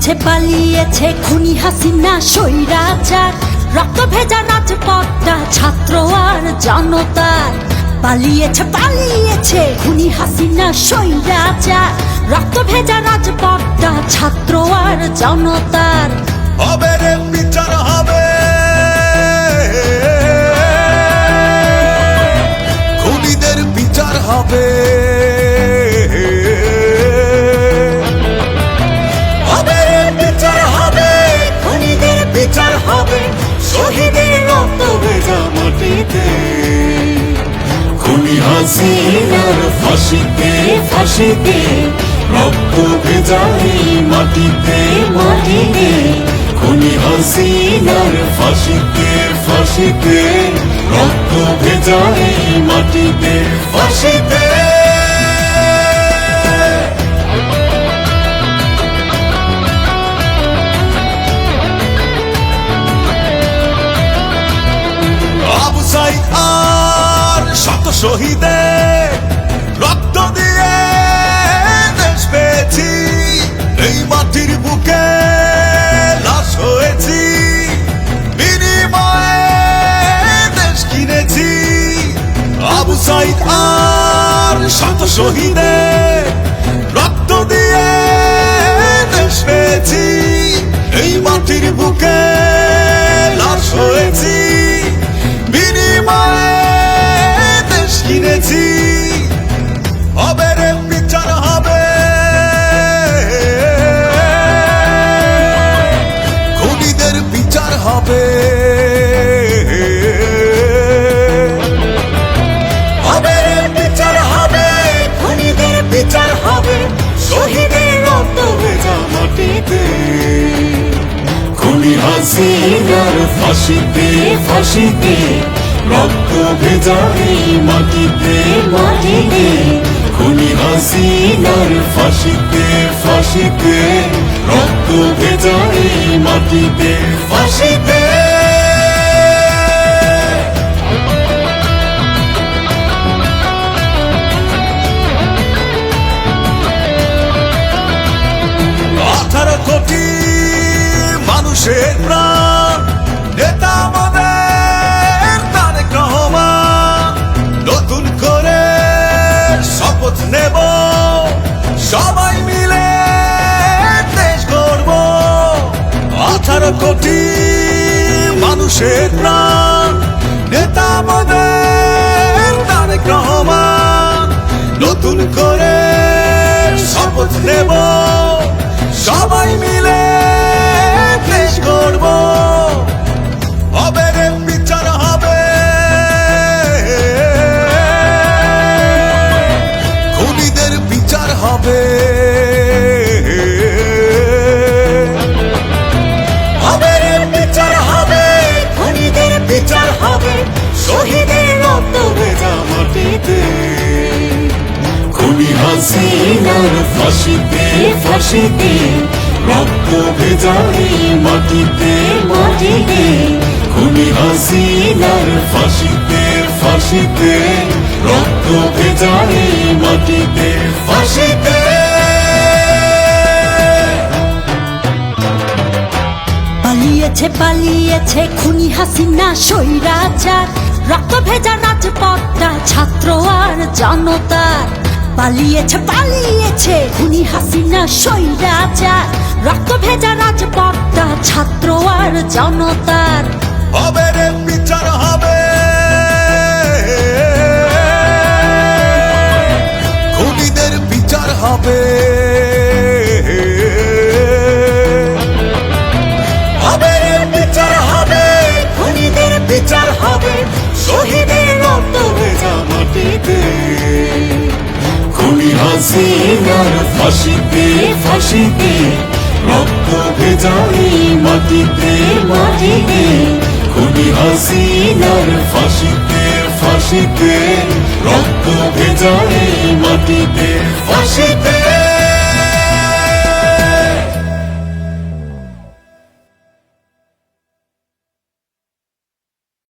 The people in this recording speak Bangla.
পালিয়েছে পালিয়েছে খুনি হাসিনা সৈরাচার রক্ত ভেজা রাজপথটা ছাত্র আর জনতার। পালিয়েছে পালিয়েছে খুনি হাসিনা সৈরাচার রক্ত ভেজা রাজপথটা ছাত্র আর জনতার। হবে। খুনিদের বিচার হবে। শহীদের রক্ত ভেজা মাটিতে। খুনি হাসিনার ফাঁসিতে ফাঁসিতে, রক্ত ভেজা মাটিতে মাটিতে। খুনি হাসিনার ফাঁসিতে ফাঁসিতে, রক্ত ভেজা মাটিতে, ফাঁসিতে। শত শহীদের রক্ত দিয়ে দেশ পেয়েছি। এই মাটির বুকে লাশ হয়েছি। বিনিময়ে দেশ কিনেছি। আবু সাইদ আর শত শহীদের বিচার হবে বিচার, হবে। খুনিদের বিচার হবে। শহীদের রক্ত ভেজা মাটিতে। খুনি হাসিনার ফাঁসিতে ফাঁসিতে। রক্ত ভেজা এই মাটিতে মাটিতে। খুনি হাসিনার ফাঁসিতে ফাঁসিতে। রক্ত ভেজা এই মাটিতে ফাঁসিতে। কোটি মানুষের প্রাণ। আঠারো কোটি মানুষের প্রাণ। নেতা আমাদের তারেক রহমান নতুন করে শপথ নেব। হাসিনার ফাঁসিতে ফাঁসিতে, রক্ত ভেজা এই মাটিতে মাটিতে, খুনি হাসিনার ফাঁসিতে ফাঁসিতে, রক্ত ভেজা এই মাটিতে, ফাঁসিতে। পালিয়েছে পালিয়েছে খুনি হাসিনা সৈরাচার রক্ত ভেজা রাজপথটা ছাত্র আর জনতার। পালিয়েছে পালিয়েছে। খুনি হাসিনা সৈরাচার রক্ত ভেজা রাজপথটা ছাত্র আর জনতার। হবে রে, বিচার হবে। খুনিদের বিচার হবে। হাসিনার ফাঁসিতে ফাঁসিতে, রক্ত ভেজাই মাটিতে মাটিতে। খুনি হাসিনার ফাঁসিতে ফাঁসিতে, রক্ত ভেজাই মাটিতে, ফাঁসিতে।